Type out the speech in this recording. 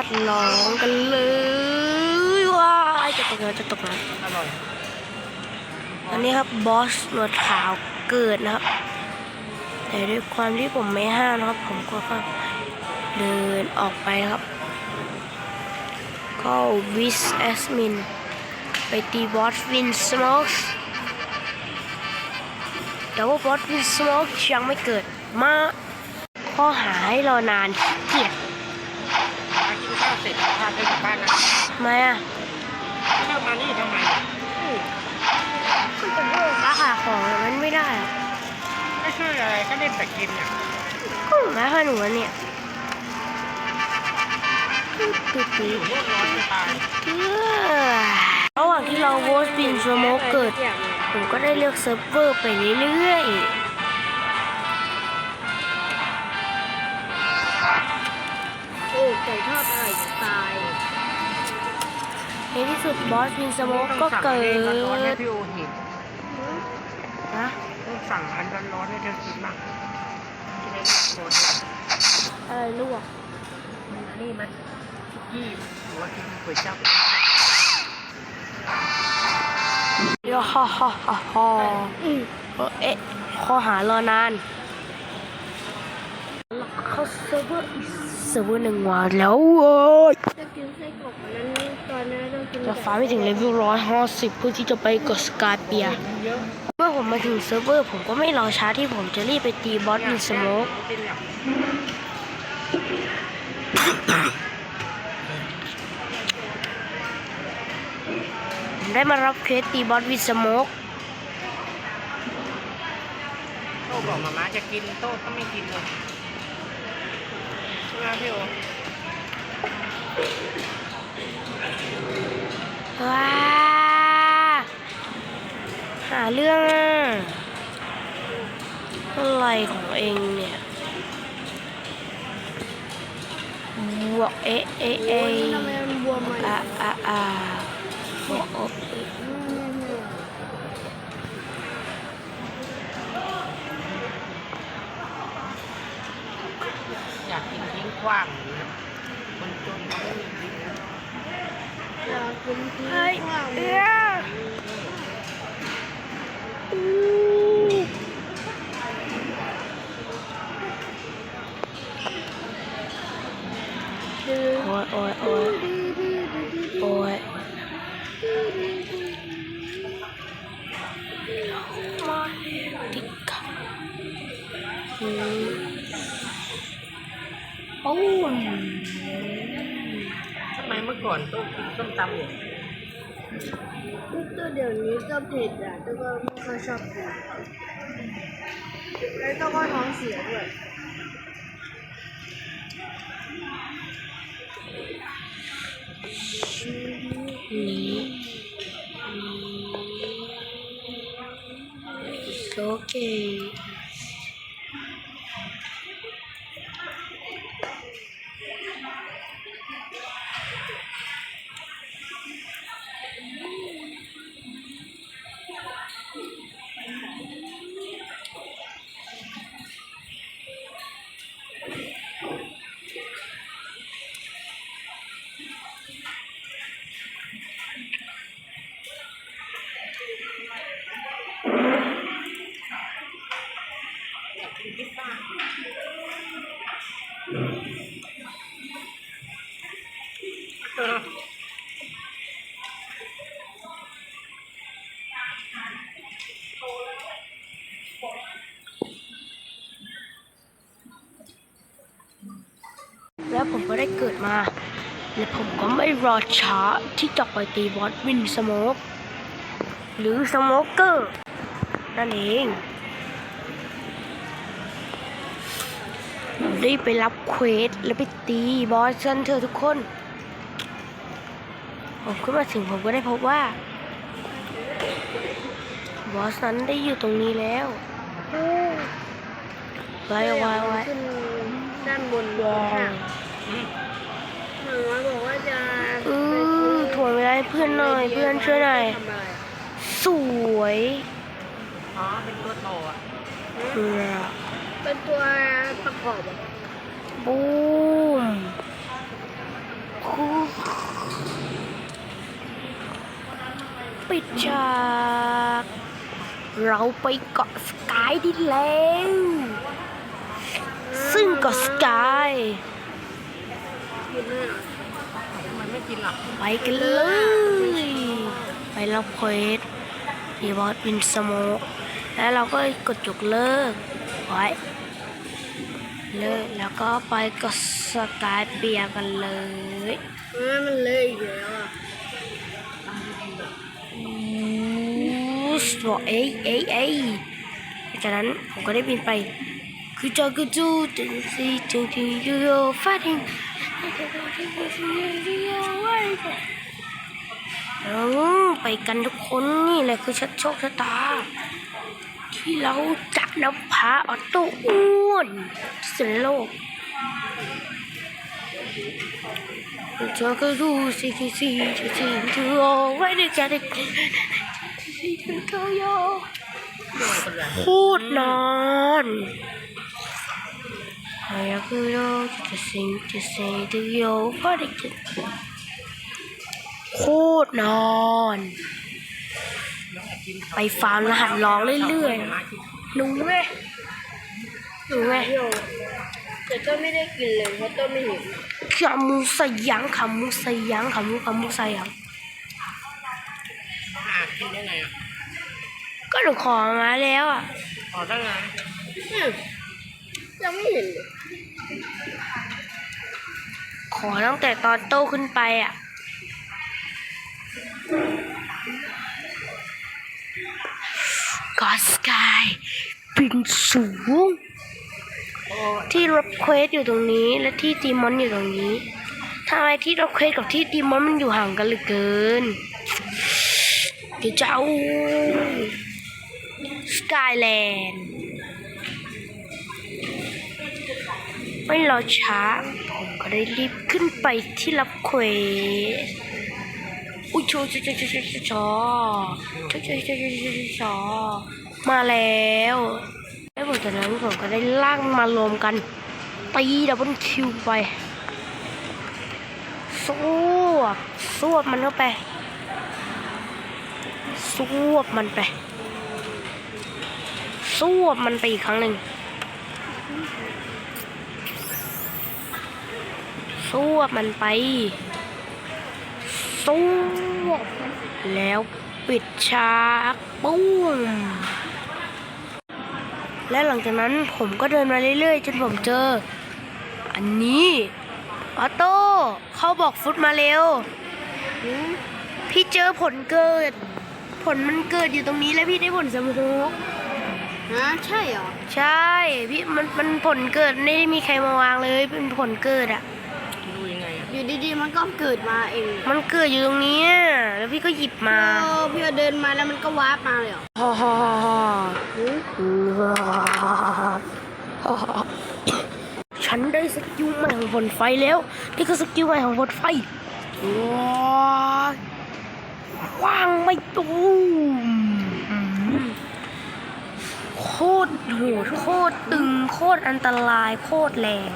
หัสน้องกันเลยว้ายจะตกแล้วจะตกแล้วอร่อยอันนี้ครับบอสหนวดขาวเกิดนะครับ แต่ด้วยความที่ผมไม่ห้ามนะครับ ผมก็ก็เดินออกไปครับ ก็วิสแอสมิน ไปตีบอสวินสโมกแต่ว่าบอสวินสโมกยังไม่เกิดมาข้อหาให้รอนานขี้เกียจมากินข้าว เสร็จพาไปกลับบ้านนะทำไมอะเข้ามานี่ทำไมราคาของมันไม่ได้อะไม่ช่วยอะไรก็เล่นแต่กินอะก็เหมือนไม่ค่อยหนูอะเนี่ยตุ๊ดตุ๊ดอยู่โลกร้อนจะตายระหว่างที่เราโวสบินสโมกเกิด ผมก็ได้เลือกเซิร์ฟเวอร์ไปเรื่อยๆ โอ้ไก่ทอดอร่อยจะตายในที่สุดบอสบินสโมกก็เกิต้องสั่งอันร้อนๆให้ดพี่โอเห็นนะต้องสั่งอันร้อนๆให้เธอกินมากจะได้ไม่โกรธอะไรลวกนี่มันยี่หัวกินก๋วยจั๊บเดี๋ยวฮ่าฮ่าฮ่าฮ่าเอ๊ะข้อหารอนาน เข้าเซิร์ฟเวอร์อีก เซิร์ฟเวอร์หนึ่งวันแล้วเว้ยจะกินไส้กรอกอันนั้นตอนนั้นต้องกินจะฟ้าไม่ถึงเลเวลร้อยห้าสิบเพื่อที่จะไปกดสกาเปียเยอะเมื่อผมมาถึงเซิร์ฟเวอร์ ผมก็ไม่รอช้าที่ผมจะรีบไปตีบอสวินสโมกเป็นแบบผมได้มารับเควสตีบอสวินสโมกโต้บอกมาม่าจะกินโต้ก็ไม่กินเลย ใช่ไหมพี่โอว้าหาเรื่องอะอะไรของเองเนี่ยวัวเอะเอะเอะทำไมมันบวมมาอะอะอะวัวโอะเอะ อยากกินทิ้งขว้างอย่างนี้คนจนเขาไม่มีกินนะอยากกินที่เฮ้ยข้าวเอ้ยอู้คือโอ้ยโอ้ยโอ้ยโอ้ยติ๊กค่ะอืมโอ้ย ทำไมเมื่อก่อนโต้กินส้มตำอยู่ตัวเดี๋ยวนี้ก็เผ็ดอะแต่ก็ไม่ค่อยชอบกินแล้วก็ก็ท้องเสียด้วยนี้โอเค ผมก็ได้เกิดมา และผมก็ไม่รอช้าที่จะไปตีบอสวินสโมกหรือสโมกเกอร์ นั่นเองรีบไปรับเควสแล้วไปตีบอสกันเถอะทุกคน ผมขึ้นมาถึงผมก็ได้พบว่า บอสนั้นได้อยู่ตรงนี้แล้วไว้ไว้ไว้ขึ้นด้านบนว้าข้าวง หมอบอกว่าจะอือถ่วงเวลาให้เพื่อนหน่อย เพื่อนช่วยหน่อย ทำอะไรสวยอ๋อ เป็นตัวโตอะเรือเป็นตัวประกอบอะบูมปิดฉากเราไปเกาะสกายไดีแล้ว ซึ่งเกาะสกาย กินไม่กินล่ะไปกันเลย ไปรับเควสดีบอสวินสโมกแล้วเราก็กดจุกเลิกไว้เลิกแล้วก็ไปกดสกายเปียร์กันเลยมันเลยอีกแล้วอะอู้สโเอ้ยเอ้ยเอ้ยจากนั้นผมก็ได้บินไปคือจอกูจูตึงซีตึงตึงยูโยฟาดิง ไปกันทุกคนนี่แหละคือชัดโชคชะตา ที่เราจะนำพาออโต้อ้วนที่สุดในโลกจอกูจูซีซีซีซีซีทูโอไว้ในใจเด็กซีทูโตโยพูดนอน I could all just sing to say to you what it is พูดนอน ไปฟาร์มรหัสร้องเรื่อยๆหนูไงหนูไงโยแต่ก็ไม่ได้กินเลยเพราะต้นไม่เห็นขามูสยังขามูสยังขามูขามูสยังอ่ากินได้ไงอะก็หนูขอมาแล้วอะอ๋อตั้งไงอืมยังไม่เห็นเลยข อตั้งแต่ตอนโตขึ้นไปอะ กอสกายบินสูง ที่รับเควสอยู่ตรงนี้และที่ดีมอนอยู่ตรงนี้ทำไมที่รับเควสกับที่ดีมอนมันอยู่ห่างกันเหลือเกินเดี๋ยวจะเอาสกายแลนด์ไม่รอช้า ได้รีบขึ้นไปที่รับเควสอุ้ยชว์โชว์โชว์โชว์โชว์โชว์โชว์โชว์โชว์โชว์โชว์มาแล้วแล้วหลังจากนั้นผมก็ได้ลากมารวมกันตีดับเบิลคิวไปสวบสวบมันเข้าไปสวบมันไปสวบมันไปอีกครั้งหนึ่ง สวบมันไปสวบแล้วปิดฉากปุ้มและหลังจากนั้นผมก็เดินมาเรื่อยๆ จนผมเจอ อันนี้ออโต้เขาบอกฟุตมาเร็วอืมพี่เจอผลเกิด ผลมันเกิดอยู่ตรงนี้แล้วพี่ได้ผลสมุกฮะใช่เหรอ ใช่ พี่มันมันผลเกิดไม่ได้มีใครมาวางเลยเป็นผลเกิดอะ ดูยังไงอะอยู่ดีๆ มันก็เกิดมาเองมันเกิดอยู่ตรงเนี้ยแล้วพี่ก็หยิบมาเออพี่ก็เดินมาแล้วมันก็วาร์ปมาเลยเหรอฮ่าฮ่าฮ่าฮ่าอืมฉันได้สกิลใหม่ของผลไฟแล้ว นี่คือสกิลใหม่ของผลไฟว้าวว่างไม่ตูมอืมโคตรโหดโคตรตึง โคตรอันตราย โคตรแรง